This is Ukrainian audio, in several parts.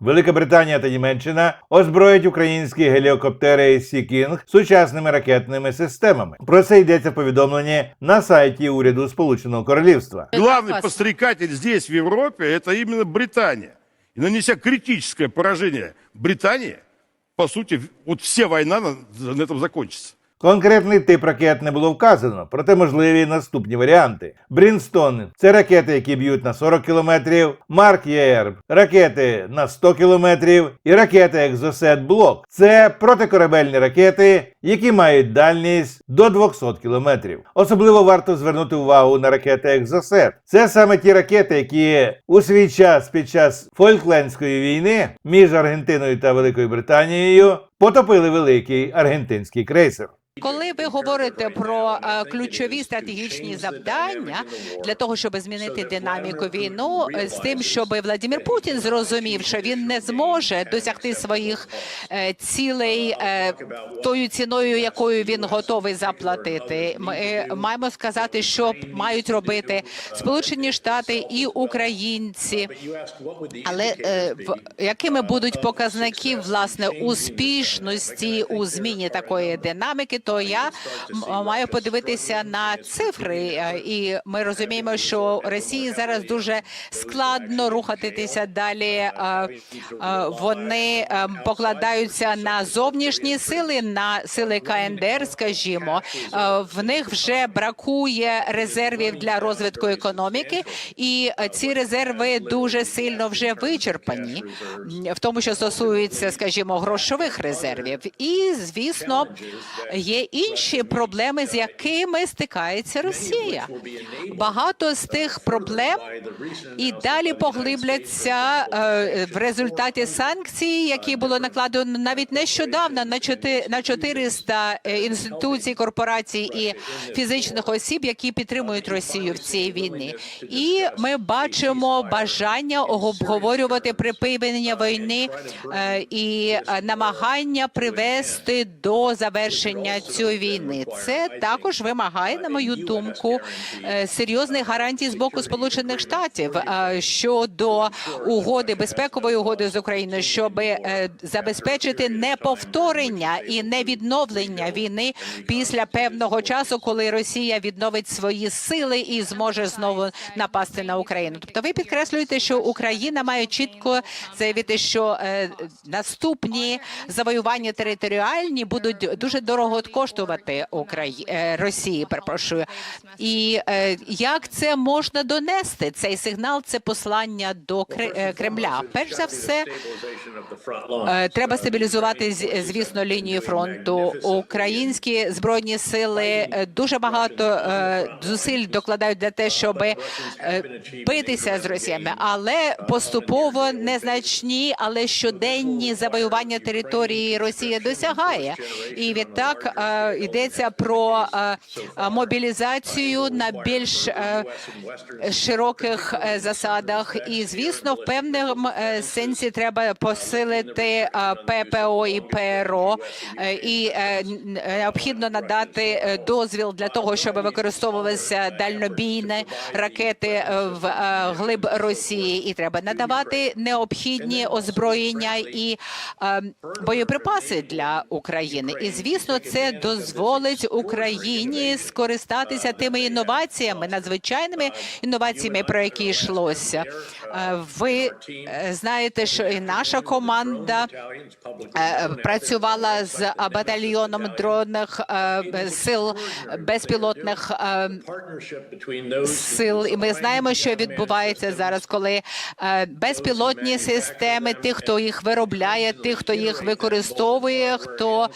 Велика Британія та Німеччина озброять українські геліокоптери Сі Кінг сучасними ракетними системами. Про це йдеться в повідомленні на сайті уряду Сполученого Королівства. Главный опасно. подстрекатель здесь, в Европе, это именно Британия. И нанеся критическое поражение Британии, по сути, вот вся война на, на этом закончится. Конкретний тип ракет не було вказано, проте можливі наступні варіанти: Брінстон це ракети, які б'ють на 40 кілометрів, Марк Єр ракети на 100 кілометрів, і ракета Екзосет Блок це протикорабельні ракети, які мають дальність до 200 кілометрів. Особливо варто звернути увагу на ракети Екзосет. Це саме ті ракети, які у свій час під час Фольклендської війни між Аргентиною та Великою Британією потопили великий аргентинський крейсер. Коли ви говорите про е, ключові стратегічні завдання для того, щоб змінити динаміку війну, е, з тим, щоб Владимир Путін зрозумів, що він не зможе досягти своїх е, цілей е, тою ціною, якою він готовий заплатити, ми е, маємо сказати, що мають робити Сполучені Штати і українці. Але е, якими будуть показники власне успішності у зміні такої динаміки, то я маю подивитися на цифри, Е, і ми розуміємо, що Росії зараз дуже складно рухатися далі. Вони покладаються на зовнішні сили, на сили КНДР, скажімо. Е, В них вже бракує резервів для розвитку економіки, і ці резерви дуже сильно вже вичерпані, в тому, що стосується, скажімо, грошових резервів. І звісно, є інші проблеми, з якими стикається Росія. Багато з тих проблем і далі поглибляться е, в результаті санкцій, які було накладено навіть нещодавно на чотири на 400 е, інституцій, корпорацій і фізичних осіб, які підтримують Росію в цій війні. І ми бачимо бажання обговорювати припинення війни е, і е, намагання привести до завершення цієї війни. Це також вимагає, на мою думку, серйозних гарантій з боку Сполучених Штатів щодо угоди безпекової угоди з Україною, щоб забезпечити неповторення і невідновлення війни після певного часу, коли Росія відновить свої сили і зможе знову напасти на Україну. Тобто, ви підкреслюєте, що Україна має чітко заявити, що е, наступні завоювання територіальні будуть дуже дорого коштувати Украї... е, Росії. Перепрошую, і е, як це можна донести? Цей сигнал, це послання до Кре- Кремля. Перш за все, Е, Треба стабілізувати звісно лінію фронту. Українські збройні сили е, дуже багато е, зусиль докладають для те, щоб е, битися з росіями, але поступово незначні, але щоденні завоювання території Росія досягає. І відтак йдеться про мобілізацію на більш широких засадах. І звісно, в певному е, сенсі треба посилити ППО і ПРО, і необхідно надати е, дозвіл для того, щоб використовувалися дальнобійні ракети е, в е, глиб Росії, і треба надавати необхідні озброєння і е, боєприпаси для України. І звісно, це дозволить Україні скористатися тими інноваціями, надзвичайними інноваціями, про які йшлося. Е, Ви е, знаєте, що і наша команда е, працювала з батальйоном дронних сил безпілотних сил, і ми знаємо, що відбувається зараз, коли безпілотні системи, тих, хто їх виробляє, тих, хто їх використовує, хто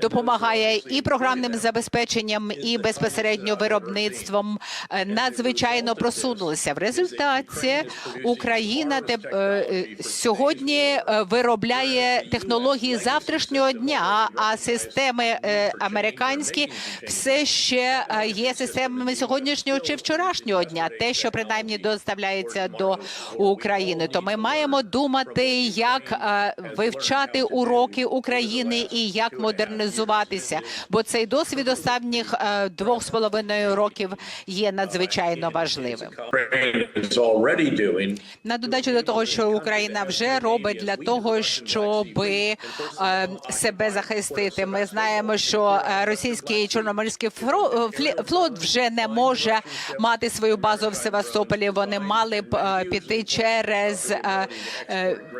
допомагає і програмним забезпеченням, і безпосередньо виробництвом, надзвичайно просунулися. В результаті Україна теп- е, е, сьогодні е, виробляє технології завтрашнього дня, а системи е, американські все ще е, є системами сьогоднішнього чи вчорашнього дня, те, що принаймні доставляється до України. То ми маємо думати, як е, вивчати уроки України і як модернізуватися. Бо цей досвід останніх е, двох з половиною років є надзвичайно важливим. На додачу до того, що Україна вже робить для того, щоб е, себе захистити. Ми знаємо, що е, російський чорноморський е, флот вже не може мати свою базу в Севастополі. Вони мали б піти через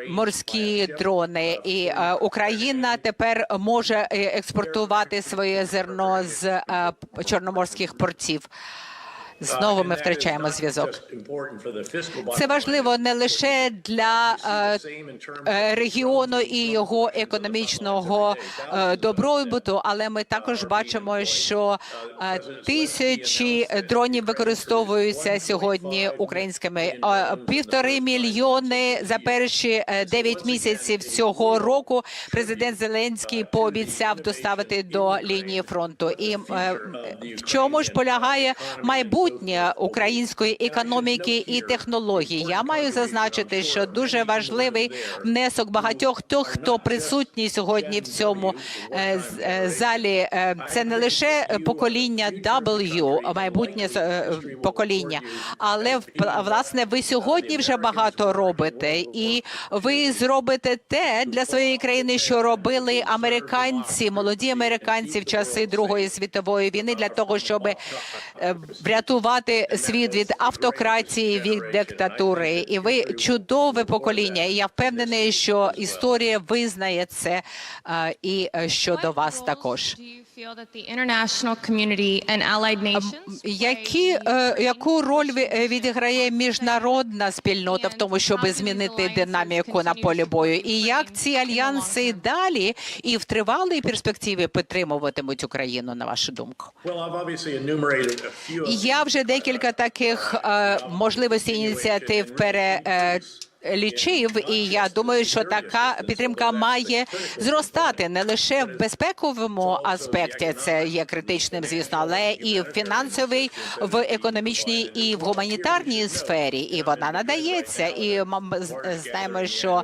морські дрони, і Україна тепер може експортувати своє зерно з чорноморських портів. Знову ми втрачаємо зв'язок. Це важливо не лише для е, е, регіону і його економічного е, добробуту, але ми також бачимо, що е, тисячі дронів використовуються сьогодні українськими. Півтори мільйони за перші дев'ять місяців цього року. Президент Зеленський пообіцяв доставити до лінії фронту. І в чому ж полягає майбутнє української економіки і технологій? Я маю зазначити, що дуже важливий внесок багатьох тих, хто присутній сьогодні в цьому е, е, залі. Е, Це не лише покоління W, майбутнє покоління, але власне ви сьогодні вже багато робите, і ви зробите те для своєї країни, що робили американці, молоді американці в часи Другої світової війни, для того, щоб е, врятувати світ від автократії, від диктатури. І ви чудове покоління. І я впевнений, що історія визнає це е, і е, щодо вас також. Які е, яку роль е, відіграє міжнародна спільнота в тому, щоб змінити динаміку на полі бою? І як ці альянси далі і в тривалій перспективі підтримуватимуть Україну, на вашу думку? Well, I've obviously enumerated a few of Я вже декілька таких е, можливостей ініціатив пере. Лічив, і я думаю, що така підтримка має зростати не лише в безпековому аспекті, це є критичним, звісно, але і в фінансовій, в економічній і в гуманітарній сфері. І вона надається. І ми знаємо, що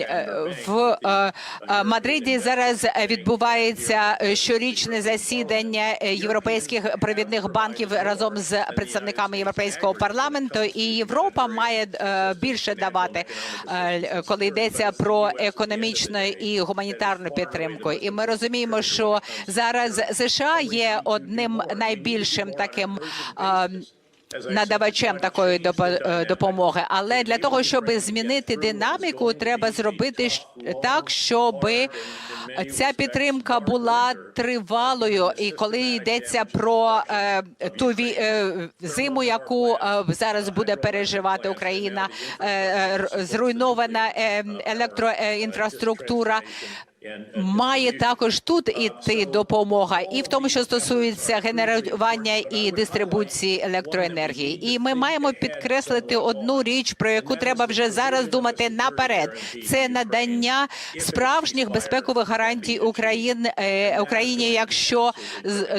Е, в е, е, Мадриді зараз відбувається щорічне засідання європейських провідних банків разом з представниками європейського парламенту. І Європа має е, більше давати, е, коли йдеться про економічну і гуманітарну підтримку. І ми розуміємо, що зараз США є одним найбільшим таким. Надавачем такої е, допомоги. Але для того, щоб змінити динаміку, треба зробити так, щоб ця підтримка була тривалою. І коли йдеться про е, ту ві- е, зиму, яку зараз буде переживати Україна, зруйнована електроінфраструктура. Має також тут іти допомога, і в тому, що стосується генерування і дистрибуції електроенергії. І ми маємо підкреслити одну річ, про яку треба вже зараз думати наперед. Це надання справжніх безпекових гарантій Україн е, Україні, якщо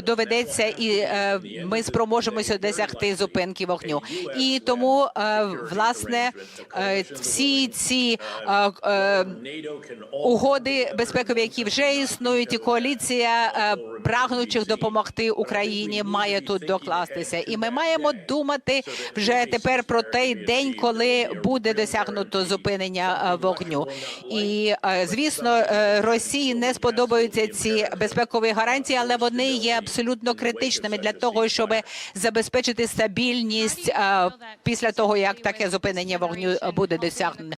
доведеться, і е, ми спроможемося досягти зупинки вогню. І тому е, власне всі ці е, е, Безпекові, які вже існують, і коаліція е, прагнучих допомогти Україні має тут докластися. І ми маємо думати вже тепер про той день, коли буде досягнуто зупинення е, вогню. І е, звісно, Росії не сподобаються ці безпекові гарантії, але вони є абсолютно критичними для того, щоб забезпечити стабільність після того, як таке зупинення вогню буде досягнено.